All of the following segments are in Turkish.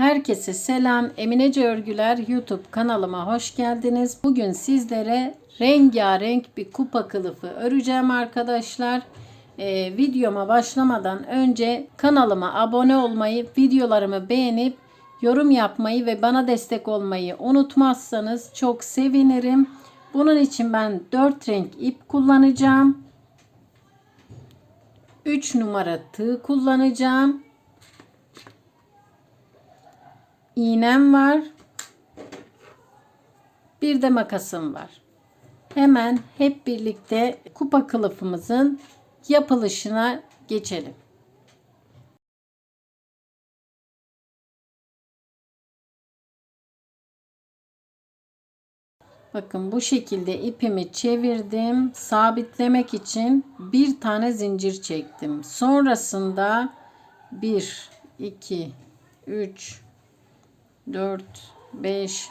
Herkese selam. Eminece Örgüler YouTube kanalıma hoş geldiniz. Bugün sizlere rengarenk bir kupa kılıfı öreceğim arkadaşlar. Ee, videoma başlamadan önce kanalıma abone olmayı, videolarımı beğenip yorum yapmayı ve bana destek olmayı unutmazsanız çok sevinirim. Bunun için ben 4 renk ip kullanacağım. 3 numara tığ kullanacağım. İğnem var. Bir de makasım var. Hemen hep birlikte kupa kılıfımızın yapılışına geçelim. Bakın bu şekilde ipimi çevirdim. Sabitlemek için bir tane zincir çektim. Sonrasında 1, 2, 3, 4, 5,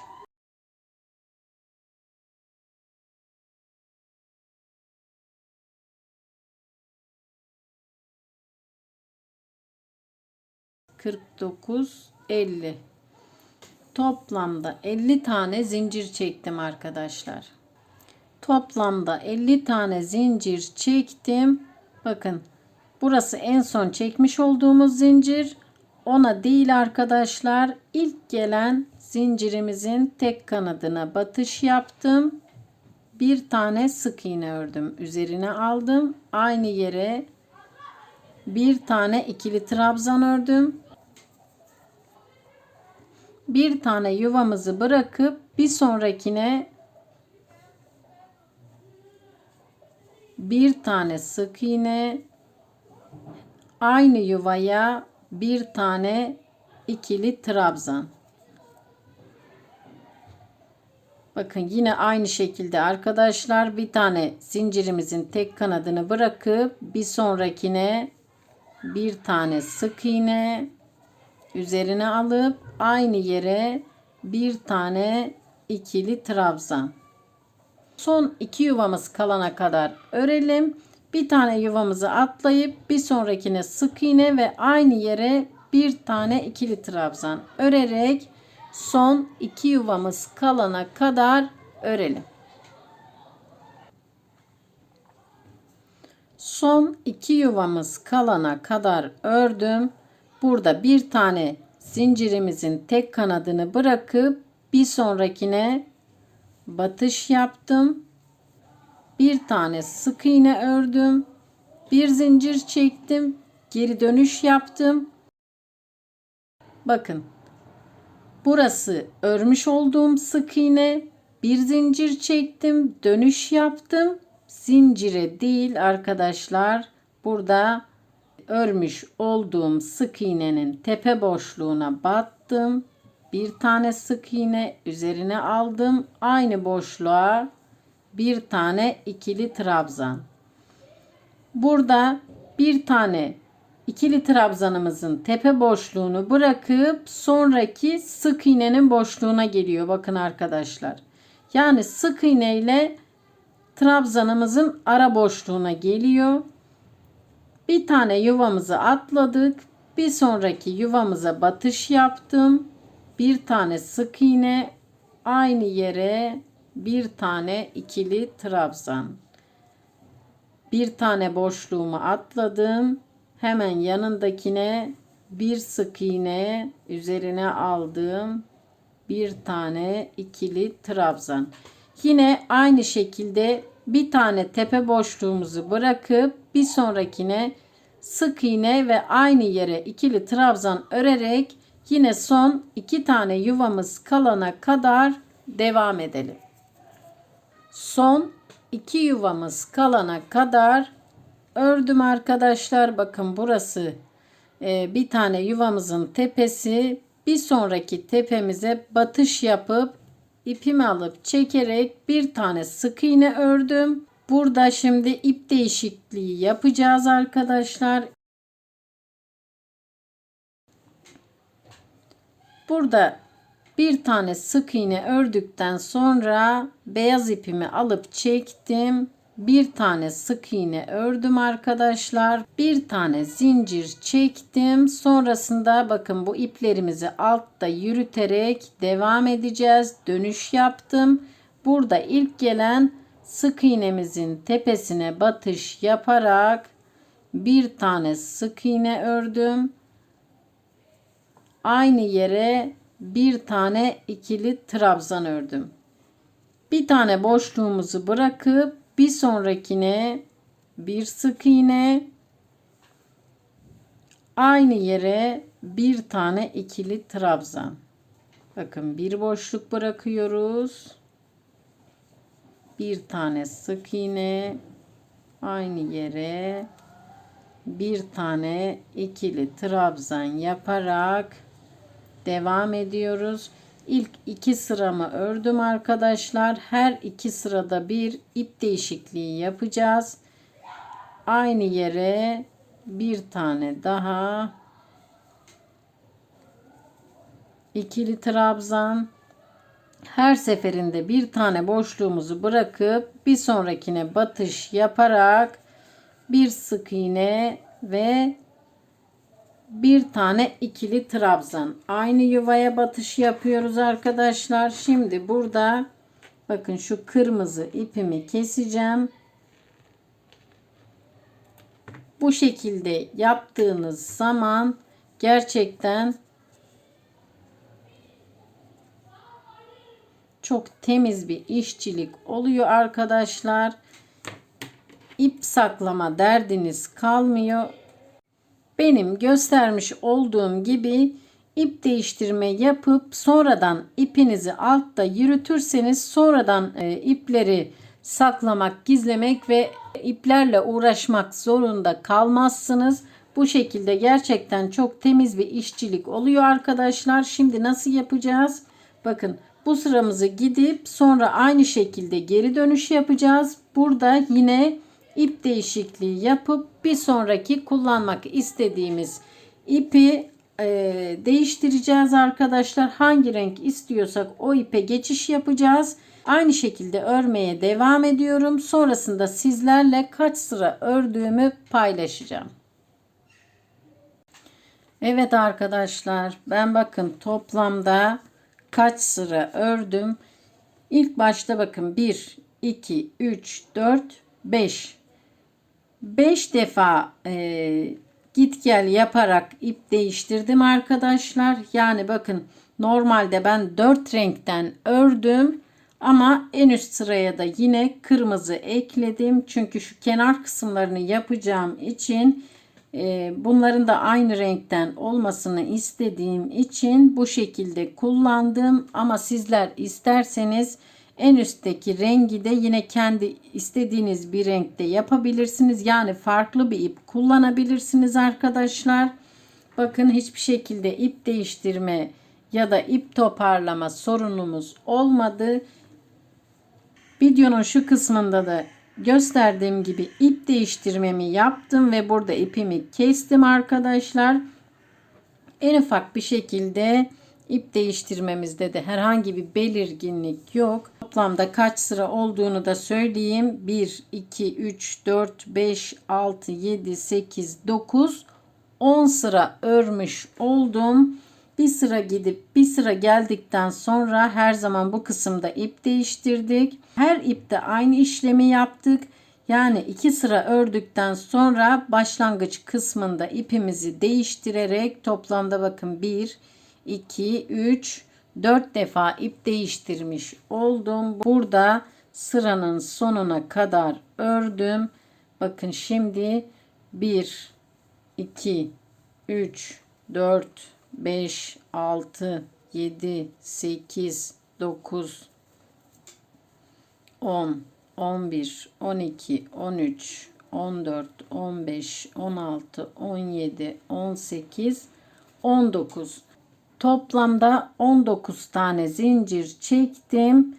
kırk dokuz, elli. Toplamda 50 tane zincir çektim arkadaşlar. Toplamda 50 tane zincir çektim. Bakın burası en son çekmiş olduğumuz zincir. Ona değil arkadaşlar. İlk gelen zincirimizin tek kanadına batış yaptım. Bir tane sık iğne ördüm. Üzerine aldım. Aynı yere bir tane ikili trabzan ördüm. Bir tane yuvamızı bırakıp bir sonrakine bir tane sık iğne aynı yuvaya bir tane ikili trabzan. Bakın yine aynı şekilde arkadaşlar bir tane zincirimizin tek kanadını bırakıp bir sonrakine bir tane sık iğne üzerine alıp aynı yere bir tane ikili trabzan. Son iki yuvamız kalana kadar örelim. Bir tane yuvamızı atlayıp bir sonrakine sık iğne ve aynı yere bir tane ikili trabzan örerek son iki yuvamız kalana kadar örelim. Son iki yuvamız kalana kadar ördüm. Burada bir tane zincirimizin tek kanadını bırakıp bir sonrakine batış yaptım. Bir tane sık iğne ördüm. Bir zincir çektim. Geri dönüş yaptım. Bakın. Burası örmüş olduğum sık iğne. Bir zincir çektim. Dönüş yaptım. Zincire değil arkadaşlar. Burada örmüş olduğum sık iğnenin tepe boşluğuna battım. Bir tane sık iğne üzerine aldım. Aynı boşluğa bir tane ikili trabzan. Burada bir tane ikili trabzanımızın tepe boşluğunu bırakıp sonraki sık iğnenin boşluğuna geliyor. Bakın arkadaşlar. Yani sık iğne ile trabzanımızın ara boşluğuna geliyor. Bir tane yuvamızı atladık. Bir sonraki yuvamıza batış yaptım. Bir tane sık iğne aynı yere bir tane ikili trabzan. Bir tane boşluğumu atladım. Hemen yanındakine bir sık iğne üzerine aldım. Bir tane ikili trabzan. Yine aynı şekilde bir tane tepe boşluğumuzu bırakıp bir sonrakine sık iğne ve aynı yere ikili trabzan örerek yine son iki tane yuvamız kalana kadar devam edelim. Son iki yuvamız kalana kadar ördüm arkadaşlar. Bakın burası e, bir tane yuvamızın tepesi. Bir sonraki tepemize batış yapıp ipimi alıp çekerek bir tane sık iğne ördüm. Burada şimdi ip değişikliği yapacağız arkadaşlar. Burada bir tane sık iğne ördükten sonra beyaz ipimi alıp çektim. bir tane sık iğne ördüm arkadaşlar. Bir tane zincir çektim. Sonrasında bakın bu iplerimizi altta yürüterek devam edeceğiz. Dönüş yaptım. Burada ilk gelen sık iğnemizin tepesine batış yaparak bir tane sık iğne ördüm. Aynı yere bir tane ikili trabzan ördüm. Bir tane boşluğumuzu bırakıp bir sonrakine bir sık iğne aynı yere bir tane ikili trabzan. Bakın bir boşluk bırakıyoruz. Bir tane sık iğne aynı yere bir tane ikili trabzan yaparak devam ediyoruz. İlk iki sıramı ördüm arkadaşlar. Her iki sırada bir ip değişikliği yapacağız. Aynı yere bir tane daha ikili trabzan her seferinde bir tane boşluğumuzu bırakıp bir sonrakine batış yaparak bir sık iğne ve bir tane ikili trabzan. Aynı yuvaya batış yapıyoruz arkadaşlar. Şimdi burada bakın şu kırmızı ipimi keseceğim. Bu şekilde yaptığınız zaman gerçekten çok temiz bir işçilik oluyor arkadaşlar. İp saklama derdiniz kalmıyor benim göstermiş olduğum gibi ip değiştirme yapıp sonradan ipinizi altta yürütürseniz sonradan e, ipleri saklamak, gizlemek ve iplerle uğraşmak zorunda kalmazsınız. Bu şekilde gerçekten çok temiz bir işçilik oluyor arkadaşlar. Şimdi nasıl yapacağız? Bakın bu sıramızı gidip sonra aynı şekilde geri dönüş yapacağız. Burada yine ip değişikliği yapıp bir sonraki kullanmak istediğimiz ipi e, değiştireceğiz arkadaşlar. Hangi renk istiyorsak o ipe geçiş yapacağız. Aynı şekilde örmeye devam ediyorum. Sonrasında sizlerle kaç sıra ördüğümü paylaşacağım. Evet arkadaşlar ben bakın toplamda kaç sıra ördüm. İlk başta bakın 1, 2, 3, 4, 5 5 defa e, git gel yaparak ip değiştirdim arkadaşlar. Yani bakın normalde ben 4 renkten ördüm. Ama en üst sıraya da yine kırmızı ekledim. Çünkü şu kenar kısımlarını yapacağım için e, bunların da aynı renkten olmasını istediğim için bu şekilde kullandım. Ama sizler isterseniz en üstteki rengi de yine kendi istediğiniz bir renkte yapabilirsiniz. Yani farklı bir ip kullanabilirsiniz arkadaşlar. Bakın hiçbir şekilde ip değiştirme ya da ip toparlama sorunumuz olmadı. Videonun şu kısmında da gösterdiğim gibi ip değiştirmemi yaptım ve burada ipimi kestim arkadaşlar. En ufak bir şekilde ip değiştirmemizde de herhangi bir belirginlik yok. Toplamda kaç sıra olduğunu da söyleyeyim. 1, 2, 3, 4, 5, 6, 7, 8, 9, 10 sıra örmüş oldum. Bir sıra gidip bir sıra geldikten sonra her zaman bu kısımda ip değiştirdik. Her ipte aynı işlemi yaptık. Yani iki sıra ördükten sonra başlangıç kısmında ipimizi değiştirerek toplamda bakın 1, 2, 3, 4 defa ip değiştirmiş oldum. Burada sıranın sonuna kadar ördüm. Bakın şimdi 1, 2, 3, 4, 5, 6, 7, 8, 9, 10, 11, 12, 13, 14, 15, 16, 17, 18, 19. Toplamda 19 tane zincir çektim.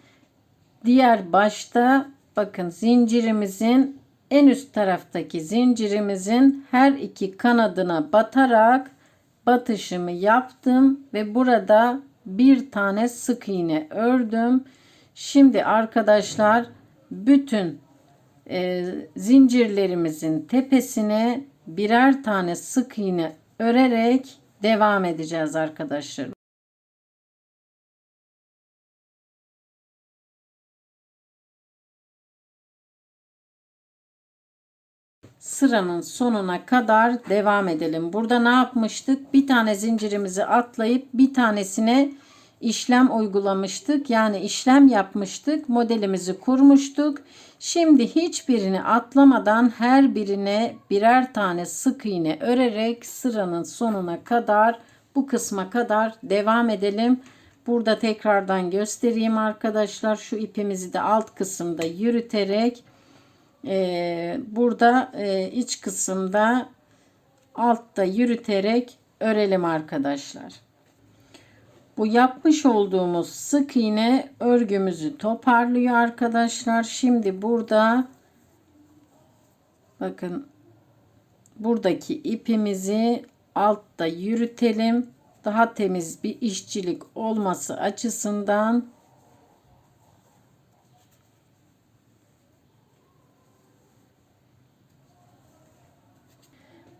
Diğer başta bakın zincirimizin en üst taraftaki zincirimizin her iki kanadına batarak batışımı yaptım ve burada bir tane sık iğne ördüm. Şimdi arkadaşlar bütün e, zincirlerimizin tepesine birer tane sık iğne örerek devam edeceğiz arkadaşlar. sıranın sonuna kadar devam edelim. Burada ne yapmıştık? Bir tane zincirimizi atlayıp bir tanesine işlem uygulamıştık. Yani işlem yapmıştık. Modelimizi kurmuştuk. Şimdi hiçbirini atlamadan her birine birer tane sık iğne örerek sıranın sonuna kadar bu kısma kadar devam edelim. Burada tekrardan göstereyim arkadaşlar. Şu ipimizi de alt kısımda yürüterek e, burada e, iç kısımda altta yürüterek örelim arkadaşlar. Bu yapmış olduğumuz sık iğne örgümüzü toparlıyor arkadaşlar. Şimdi burada bakın buradaki ipimizi altta yürütelim. Daha temiz bir işçilik olması açısından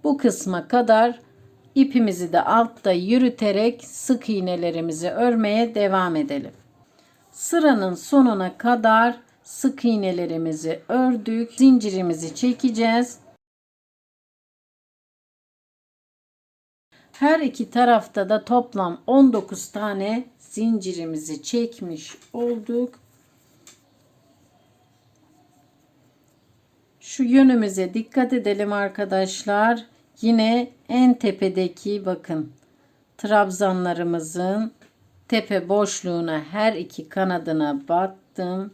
Bu kısma kadar ipimizi de altta yürüterek sık iğnelerimizi örmeye devam edelim. Sıranın sonuna kadar sık iğnelerimizi ördük. Zincirimizi çekeceğiz. Her iki tarafta da toplam 19 tane zincirimizi çekmiş olduk. Şu yönümüze dikkat edelim arkadaşlar. Yine en tepedeki bakın trabzanlarımızın tepe boşluğuna her iki kanadına battım.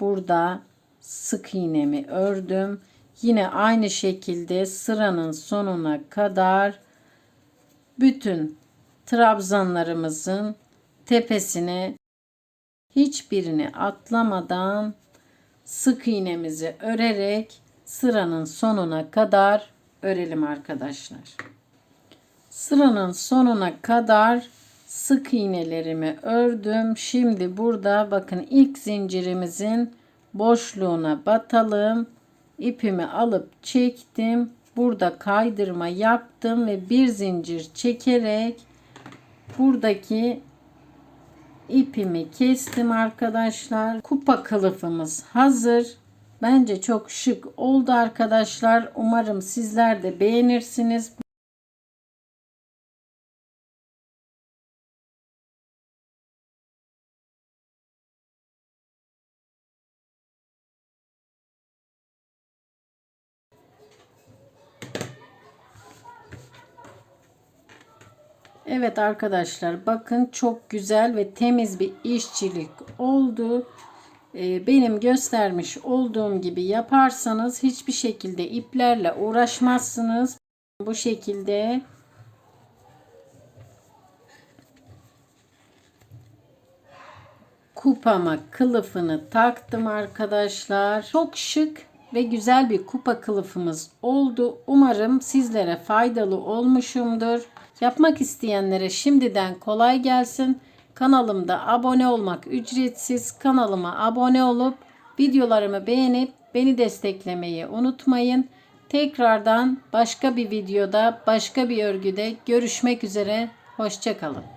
Burada sık iğnemi ördüm. Yine aynı şekilde sıranın sonuna kadar bütün trabzanlarımızın tepesine hiçbirini atlamadan sık iğnemizi örerek sıranın sonuna kadar örelim arkadaşlar. Sıranın sonuna kadar sık iğnelerimi ördüm. Şimdi burada bakın ilk zincirimizin boşluğuna batalım. İpimi alıp çektim. Burada kaydırma yaptım ve bir zincir çekerek buradaki ipimi kestim arkadaşlar. Kupa kılıfımız hazır. Bence çok şık oldu arkadaşlar. Umarım sizler de beğenirsiniz. Evet arkadaşlar bakın çok güzel ve temiz bir işçilik oldu. Ee, benim göstermiş olduğum gibi yaparsanız hiçbir şekilde iplerle uğraşmazsınız. Bu şekilde kupama kılıfını taktım arkadaşlar. Çok şık ve güzel bir kupa kılıfımız oldu. Umarım sizlere faydalı olmuşumdur. Yapmak isteyenlere şimdiden kolay gelsin. Kanalımda abone olmak ücretsiz. Kanalıma abone olup videolarımı beğenip beni desteklemeyi unutmayın. Tekrardan başka bir videoda, başka bir örgüde görüşmek üzere. Hoşçakalın.